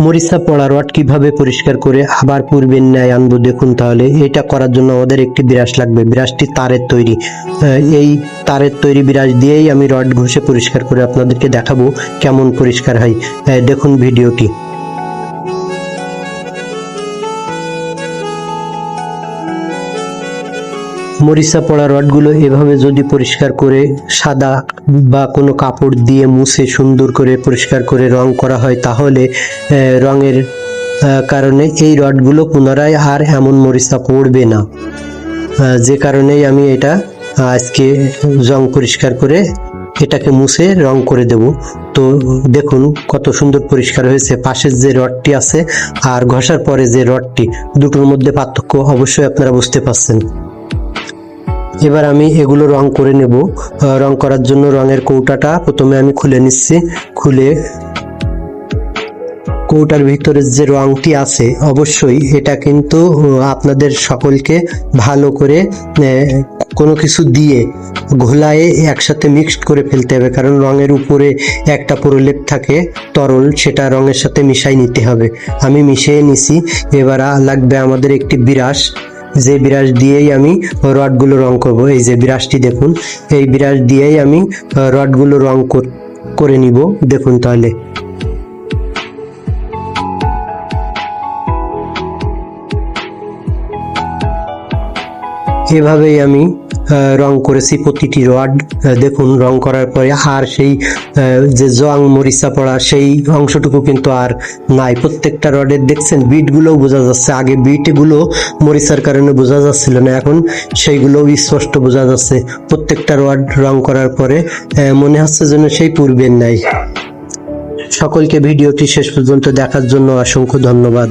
মরিচা পড়া রড কীভাবে পরিষ্কার করে আবার পূর্বের ন্যায় আনব দেখুন তাহলে। এটা করার জন্য আমাদের একটি বিরাস লাগবে। বিরাসটি তারের তৈরি। এই তারের তৈরি বিরাস দিয়েই আমি রড ঘষে পরিষ্কার করে আপনাদেরকে দেখাবো কেমন পরিষ্কার হয়। দেখুন ভিডিওটি। মরিচা পড়া রডগুলো এভাবে যদি পরিষ্কার করে সাদা বা কোনো কাপড় দিয়ে মুছে সুন্দর করে পরিষ্কার করে রং করা হয়, তাহলে রঙের কারণে এই রডগুলো পুনরায় আর এমন মরিচা পড়বে না। যে কারণেই আমি এটা আজকে রং পরিষ্কার করে এটাকে মুছে রং করে দেব। তো দেখুন কত সুন্দর পরিষ্কার হয়েছে। পাশের যে রডটি আছে আর ঘষার পরে যে রডটি, দুটোর মধ্যে পার্থক্য অবশ্যই আপনারা বুঝতে পারছেন। এবার আমি এগুলো রং করে নেব। রং করার জন্য রঙের কৌটাটা প্রথমে আমি খুলে নিচ্ছি। খুলে কৌটার ভিতরে যে রংটি আছে, অবশ্যই এটা কিন্তু আপনাদের সকলকে ভালো করে কোনো কিছু দিয়ে ঘোলায়ে একসাথে মিক্সড করে ফেলতে হবে। কারণ রঙের উপরে একটা প্রলেপ থাকে, তরল সেটা রঙের সাথে মিশাই নিতে হবে। আমি মিশিয়ে নিছি। এবার লাগবে আমাদের একটি বিরাস যে ব্রাশ দিয়েই আমি রডগুলো রং করব, এই যে ব্রাশটি দেখুন, এই ব্রাশ দিয়েই আমি রডগুলো রং কর- নিব, দেখুন তাহলে। এভাবেই আমি রং করেছি প্রতিটি রড। দেখুন, রং করার পরে আর সেই যে জং মরিচা পড়া সেই অংশটুকু কিন্তু আর নাই। প্রত্যেকটা রডের দেখছেন, বিটগুলোও বোঝা যাচ্ছে। আগে বিটগুলো মরিচার কারণে বোঝা যাচ্ছিল না, এখন সেইগুলোও স্পষ্ট বোঝা যাচ্ছে। প্রত্যেকটা রড রং করার পরে মনে হচ্ছে যেন সেই পূর্বের নাই। সকলকে ভিডিওটি শেষ পর্যন্ত দেখার জন্য অসংখ্য ধন্যবাদ।